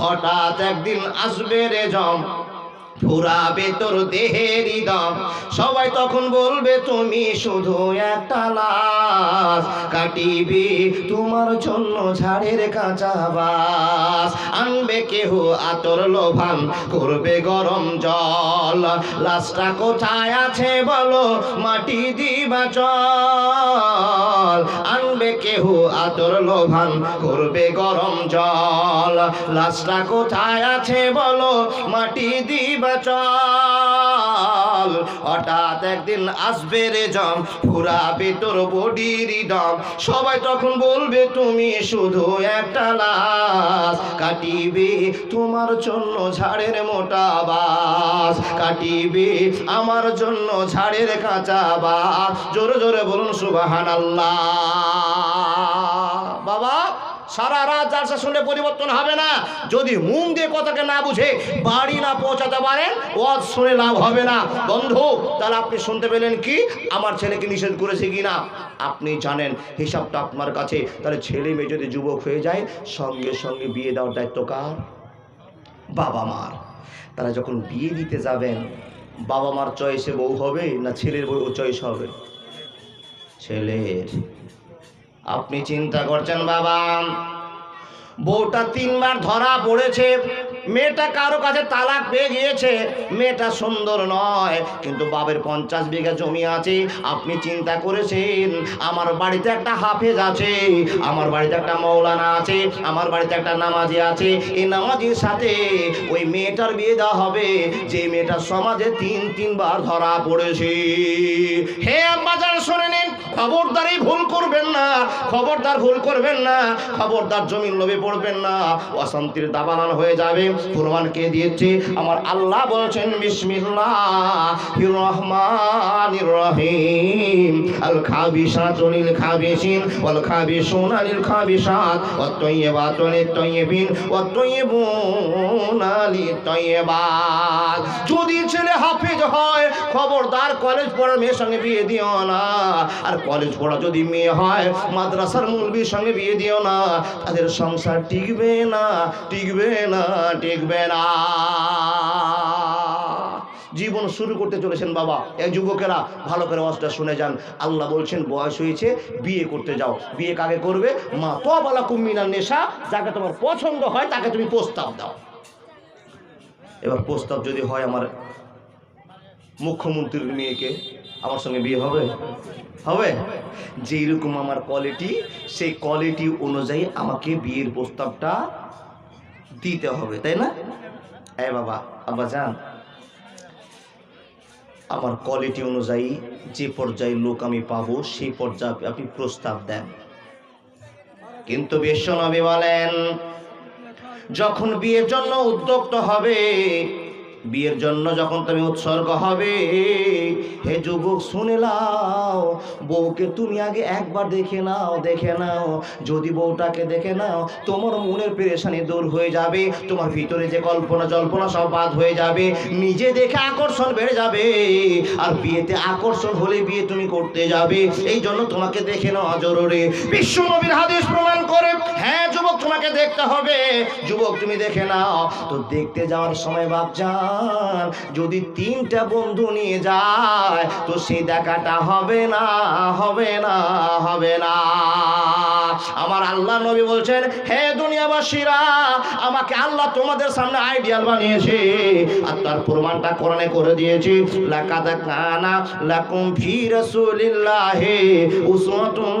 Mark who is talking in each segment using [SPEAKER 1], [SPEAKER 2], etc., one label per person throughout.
[SPEAKER 1] হঠাৎ একদিন আসবে রে জম। ফুরাবে তোর দেহের দম সবাই তখন বলবে, তুমি শুধু একটা লাশ কাটিবে, তোমার জন্য ঝাড়ের কাঁচা বাস। আনবে কেহ আতর লোভান, করবে গরম জল। লাশটা কোথায় আছে বলো, মাটি দিবা চল। আনবে কেহ আতর লোভান, করবে গরম জল। লাশটা কোথায় আছে বলো, মাটি দিবা চল হঠাৎ একদিন আসবে রে জম, ফুরাবে তোর বডির দম। সবাই তখন বলবে, তুমি শুধু একটা লাশ কাটিবে তোমার জন্য ঝাড়ের মোটা বাস। কাটিবে আমার জন্য ঝাড়ের কাঁচা বাস। জোরে জোরে বলুন সুবাহান বাবা সারা রাত জালসা শুনলে পরিবর্তন হবে না। যদি মুখ দিয়ে কথাকে না বুঝে বাড়ি না পৌঁছাতে পারেন ওয়াজ শুনে লাভ হবে না। বন্ধু, তাহলে আপনি শুনতে পেলেন কি? আমার ছেলেকে নিষেধ করেছে কি না আপনি জানেন, হিসাবটা আপনার কাছে। তাহলে ছেলে মেয়ে যদি যুবক হয়ে যায়, সঙ্গে সঙ্গে বিয়ে দেওয়ার দায়িত্ব কার? বাবা মার। তারা যখন বিয়ে দিতে যাবেন, বাবা মার চয়েসে বউ হবে না ছেলের বউ চয়েস হবে? ছেলের। আপনি চিন্তা করছেন বাবা? বউটা তিনবার ধরা পড়েছে। মেয়েটা কারও কাছে তালাক পেয়ে গিয়েছে। মেয়েটা সুন্দর নয়, কিন্তু বাবের পঞ্চাশ বিঘা জমি আছে, আপনি চিন্তা করেছেন? আমার বাড়িতে একটা হাফেজ আছে, আমার বাড়িতে একটা মৌলানা আছে, আমার বাড়িতে একটা নামাজি আছে। এই নামাজির সাথে ওই মেয়েটার বিয়ে দেওয়া হবে। যে মেয়েটা সমাজে তিন, তিনবার ধরা পড়েছে। হে আব্বাজান শুনে নিন খবরদারই ভুল করবেন না, খবরদার ভুল করবেন না, খবরদার জমিন লোভে পড়বেন না, অশান্তির দাবানান হয়ে যাবে। প্রমাণ কে দিয়েছে? আমার আল্লাহ বলছেন যদি ছেলে হাফেজ হয়, খবরদার কলেজ পড়ার মেয়ের সঙ্গে বিয়ে দিও না। আর কলেজ পড়া যদি মেয়ে হয়, মাদ্রাসার মুলবির সঙ্গে বিয়ে দিও না। তাদের সংসার টিকবে না টিকবে না টিকবে না। জীবন শুরু করতে চলেছেন বাবা। এই যুবকেরা, ভালো করে ওয়াজটা শুনে যান। আল্লাহ বলছেন, বয়স হয়েছে, বিয়ে করতে যাও। বিয়ে কাকে করবে? মা তো বলা কুমিনার নেশা, যাকে তোমার পছন্দ হয়, তাকে তুমি প্রস্তাব দাও। এবার প্রস্তাব যদি হয় আমার মুখ্যমন্ত্রীর মেয়েকে, আমার সঙ্গে বিয়ে হবে? হবে? যেইরকম আমার কোয়ালিটি সেই কোয়ালিটি অনুযায়ী আমাকে বিয়ের প্রস্তাবটা দিতে হবে, তাই না? এ বাবা, আব্বা যান আমার কোয়ালিটি অনুযায়ী যে পর্যায়ে লোক আমি পাবো, সেই পর্যায়ে আপনি প্রস্তাব দেন। কিন্তু বিশ্বনবী বলেন, যখন বিয়ের জন্য উদ্যোক্ত হবে বিয়ের জন্য যখন তুমি উৎসর্গ হবে, হে যুবক, শুনে নাও। বউকে তুমি আগে একবার দেখে নাও দেখে নাও। যদি বউটাকে দেখে নাও, তোমার মনের পেরেশানি দূর হয়ে যাবে, তোমার ভিতরে যে কল্পনা জল্পনা সব বাদ হয়ে যাবে, নিজে দেখে আকর্ষণ বেড়ে যাবে। আর বিয়েতে আকর্ষণ হলে বিয়ে তুমি করতে যাবে, এই জন্য তোমাকে দেখে নেওয়া জরুরি। বিশ্ব নবীর হাদিস প্রমাণ করে হ্যাঁ যুবক, তোমাকে দেখতে হবে। যুবক, তুমি দেখে নাও। তো দেখতে যাওয়ার সময় বাপজান যদি তিনটা বন্ধু নিয়ে যায়, তো সেই দেখাটা হবে না হবে না হবে না। আমার আল্লাহ নবী বলছেন, হে দুনিয়াবাসীরা, আমাকে আল্লাহ তোমাদের সামনে আইডিয়াল বানিয়েছে, আর তার প্রমাণটা কোরআনে করে দিয়েছে, লাকাদ কানা লাকুম ফি রাসূলিল্লাহি উসওয়াতুন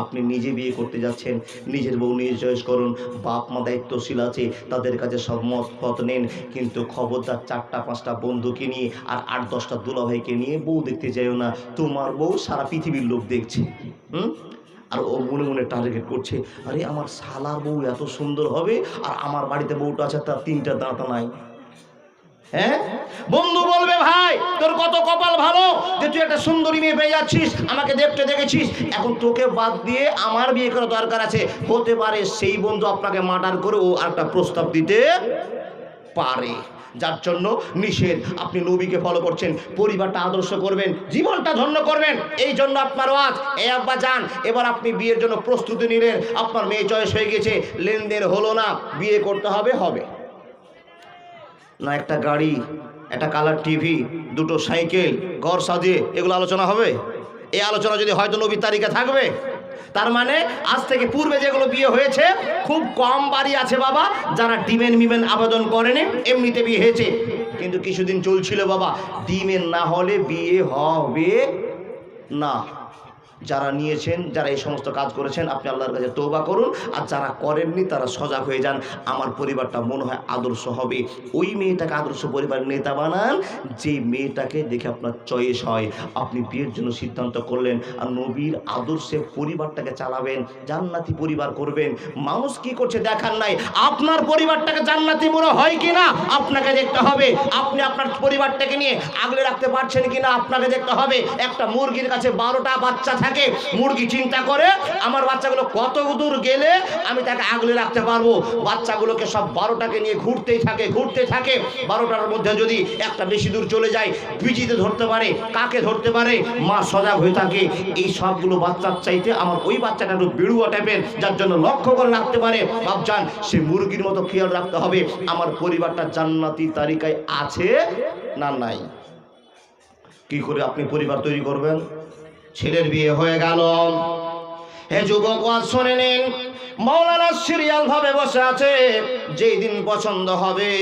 [SPEAKER 1] আপনি নিজে বিয়ে করতে যাচ্ছেন, নিজের বউ নিজে চয়েস করুন, বাপ মা দায়িত্বশীল আছে, তাদের কাছে সব মত পথ নেন, কিন্তু খবরদার চারটা পাঁচটা বন্ধুকে নিয়ে আর আট দশটা দুলাভাইকে নিয়ে বউ দেখতে যাইও না। তোমার বউ সারা পৃথিবীর লোক দেখছে, হুম? আর ও মনে মনে টার্গেট করছে, আরে আমার শালার বউ এত সুন্দর হবে, আর আমার বাড়িতে বউটা আছে, তার তিনটা দাঁতা নাই। হ্যাঁ? বন্ধু বলবে, ভাই, তোর কত কপাল ভালো? যে তুই একটা সুন্দরী মেয়ে পেয়ে যাচ্ছিস, আমাকে দেখতে দেখেছিস। এখন তোকে বাদ দিয়ে আমার বিয়ে করা দরকার আছে। হতে পারে সেই বন্ধু আপনাকে মার্ডার করে ও একটা প্রস্তাব দিতে পারে। যার জন্য নিষেধ। আপনি নবীকে ফলো করছেন, পরিবারটা আদর্শ করবেন, জীবনটা ধন্য করবেন। এই জন্য আপনার ওয়াজ, এ আব্বা, যান। এবার আপনি বিয়ের জন্য প্রস্তুতি নিলেন। আপনার মেয়ে চয়েস হয়ে গেছে। লেনদেন হলো না। বিয়ে করতে হবে হবে। না একটা গাড়ি, একটা কালার টিভি, দুটো সাইকেল, ঘর সাজিয়ে এগুলো আলোচনা হবে? এই আলোচনা যদি হয়তো নবীর তারিখে থাকবে, তার মানে আজ থেকে পূর্বে যেগুলো বিয়ে হয়েছে, খুব কম বাড়ি আছে বাবা, যারা ডিমেন মিমেন আবেদন করেনি, এমনিতে বিয়ে হয়েছে। কিন্তু কিছুদিন চলছিল বাবা ডিমেন না হলে বিয়ে হবে না। যারা নিয়েছেন, যারা এই সমস্ত কাজ করেছেন, আপনি আল্লাহর কাছে তৌবা করুন। আর যারা করেননি, তারা সজাগ হয়ে যান। আমার পরিবারটা মনে হয় আদর্শ হবে। ওই মেয়েটাকে আদর্শ পরিবারের নেতা বানান। যে মেয়েটাকে দেখে আপনার চয়েস হয়। আপনি বিয়ের জন্য সিদ্ধান্ত করলেন আর নবীর আদর্শে পরিবারটাকে চালাবেন, জান্নাতি পরিবার করবেন। মানুষ কি করছে দেখার নাই। আপনার পরিবারটাকে জান্নাতি মনে হয় কি না আপনাকে দেখতে হবে। আপনি আপনার পরিবারটাকে নিয়ে আগলে রাখতে পারছেন কি না আপনাকে দেখতে হবে। একটা মুরগির কাছে বারোটা বাচ্চা থাকে মুরগি চিন্তা করে, আমার বাচ্চাগুলো কত দূর গেলে আমি তাকে আগলে রাখতে পারব? বাচ্চাগুলোকে সব বারোটাকে নিয়ে ঘুরতেই থাকে ঘুরতে থাকে। বারোটার মধ্যে যদি একটা বেশি দূর চলে যায়, বিজিতে ধরতে পারে, কাকে ধরতে পারে, মা সজাগ হয়ে থাকে। এই সবগুলো বাচ্চার চাইতে আমার ওই বাচ্চাটা একটু বেড়ুয়া টাইপের, যার জন্য লক্ষ্য করে রাখতে পারে। ভাবজান সে মুরগির মতো খেয়াল রাখতে হবে, আমার পরিবারটা জান্নাতি তালিকায় আছে না নাই? কি করে আপনি পরিবার তৈরি করবেন? ছেলের বিয়ে হয়ে গেল। হে যুবক ওয়াজ শুনে নিন মৌলানা সিরিয়াল ভাবে বসে আছে। যেই দিন পছন্দ হবে,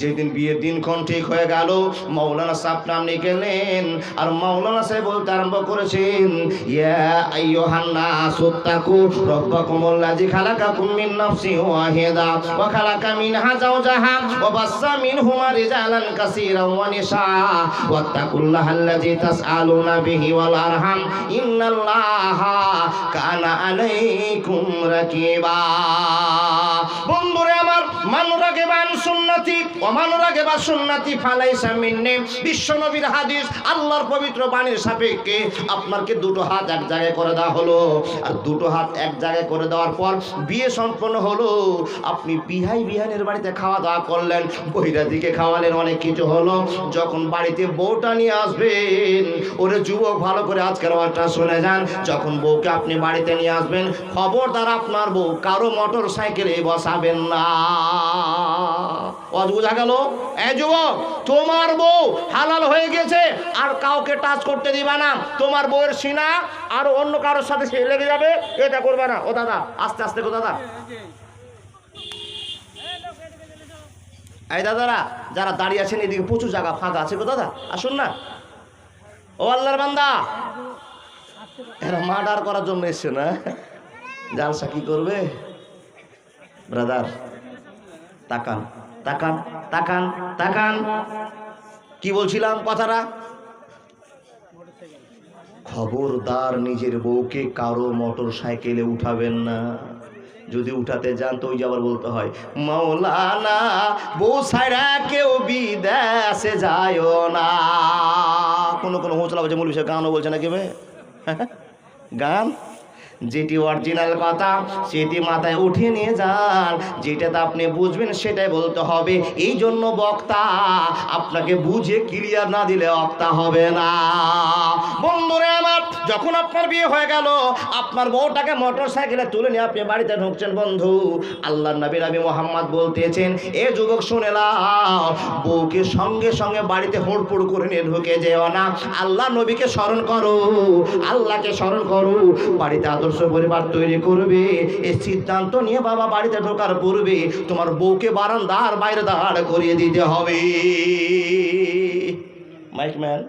[SPEAKER 1] যেদিন বিয়ের দিনক্ষণ ঠিক হয়ে গেল মৌলানা সাহেব নাম নিকেলেন আর মৌলানা সাহেব বলতে আরম্ভ করেছেন, ইয়া আইয়ুহান নাসু তাকু রাব্বাকুম আল্লাযী খালাকাকুম মিন নাফসিন ওয়াহিদা ওয়া খালাকা মিনহা যাওজাহা ওয়া বাসসা মিনহুমা রিজালান কাসীরান ওয়া নিসা ওয়াত্তাকুল্লাহা আল্লাযী তাসআলুনা বিহি ওয়াল আরহাম। ইন্নাল্লাহা কানা আলাইকুম রাকিবা বন্ধুরে আমার মানুরাগে বান সুন্নতি অমানুরাগে বা সুন্নতি, ফালাইসা মিন্নে। বিশ্ব নবীর হাদিস পবিত্র বাণীর সাপেক্ষে আপনাকে দুটো হাত এক জায়গায় করে দেওয়া আর দুটো হাত এক জায়গায় করে দেওয়ার পর বিয়ে সম্পন্ন হলো। আপনি বিহাই বাড়িতে খাওয়া দাওয়া করলেন বহিরা দিকে খাওয়ালেন, অনেক কিছু হলো। যখন বাড়িতে বউটা নিয়ে আসবেন, ওরে যুবক ভালো করে আজকের ওয়াজটা শুনে যান। যখন বউকে আপনি বাড়িতে নিয়ে আসবেন, খবরদার আপনার বউ কারও মোটর সাইকেলে বসাবেন না। অজ বোঝা তোমার বউ হয়ে আর কাউকে টাচ করতে না। তোমার বউয়ের অন্য কারোর সাথে সে লেগে যাবে, এটা করবে না। ও দাদা, আস্তে আস্তে গো দাদা। দাদারা, যারা দাঁড়িয়ে আছেন, এদিকে প্রচুর জায়গা ফাঁকা আছে গো দাদা। আসুন না। ও আল্লাহর বান্দা। এরা মার্ডার করার জন্য এসছে না? জালসা কি করবে? ব্রাদার তাকান তাকান তাকান তাকান। কি বলছিলাম কথাটা? খবরদার নিজের বউকে কারও মোটর সাইকেলে উঠাবেন না। যদি উঠাতে যান তো ওই আবার বলতে হয় মৌলানা বউ সাইরা কেউ বিদেশে যায় না। কোনো কোনো হোঁচলা বলছে মূল বিষয়ে গানও বলছে না কেবে গান? যেটি অরিজিনাল কথা, সেটি মাথায় উঠিয়ে নিয়ে যান। যেটাতে আপনি বুঝবেন সেটাই বলতে হবে। এই জন্য বক্তা, আপনাকে বুঝে ক্লিয়ার না দিলে বক্তা হবে না। বন্ধুরে আমার, যখন আপনার বিয়ে হয়ে গেল, আপনার বউটাকে মোটর সাইকেলে তুলে নিয়ে আপনি বাড়িতে ঢুকছেন বন্ধু। আল্লাহ নবী নবী মোহাম্মদ বলতেছেন, এ যুবক শুনে বউকে সঙ্গে সঙ্গে বাড়িতে হুড়পুড় করে নিয়ে ঢুকে যেও না। আল্লাহ নবীকে স্মরণ করো, আল্লাহকে স্মরণ করো। বাড়িতে আদর্শ পরিবার তৈরি করবে। এই সিদ্ধান্ত নিয়ে বাবা বাড়িতে ঢোকার পূর্বে তোমার বউকে বারান্দার বাইরে দাঁড় করিয়ে দিতে হবে। Mike man.